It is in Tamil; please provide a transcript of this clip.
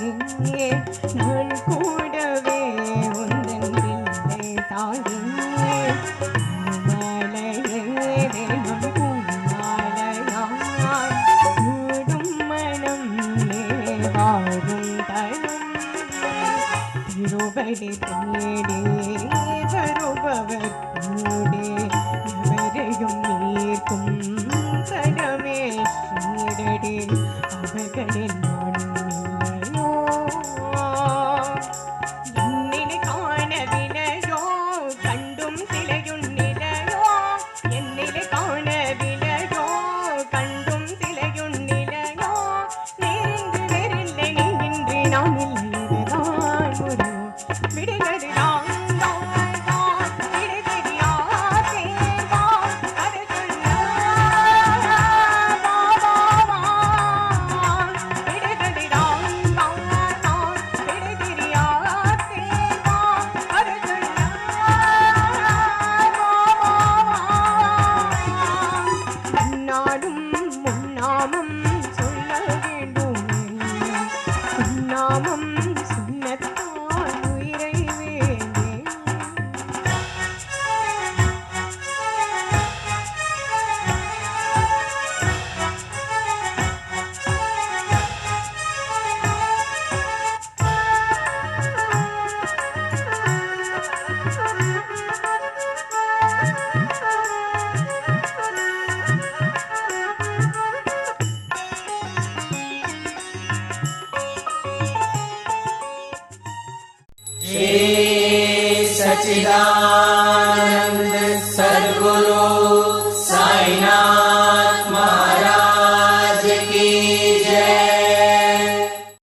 தாயே நான் கூடவே உந்தன் பிள்ளை தாயே மாலையே வேணும் மாலையாய் கடமே அவர்களின் सच्चिदानन्द सद्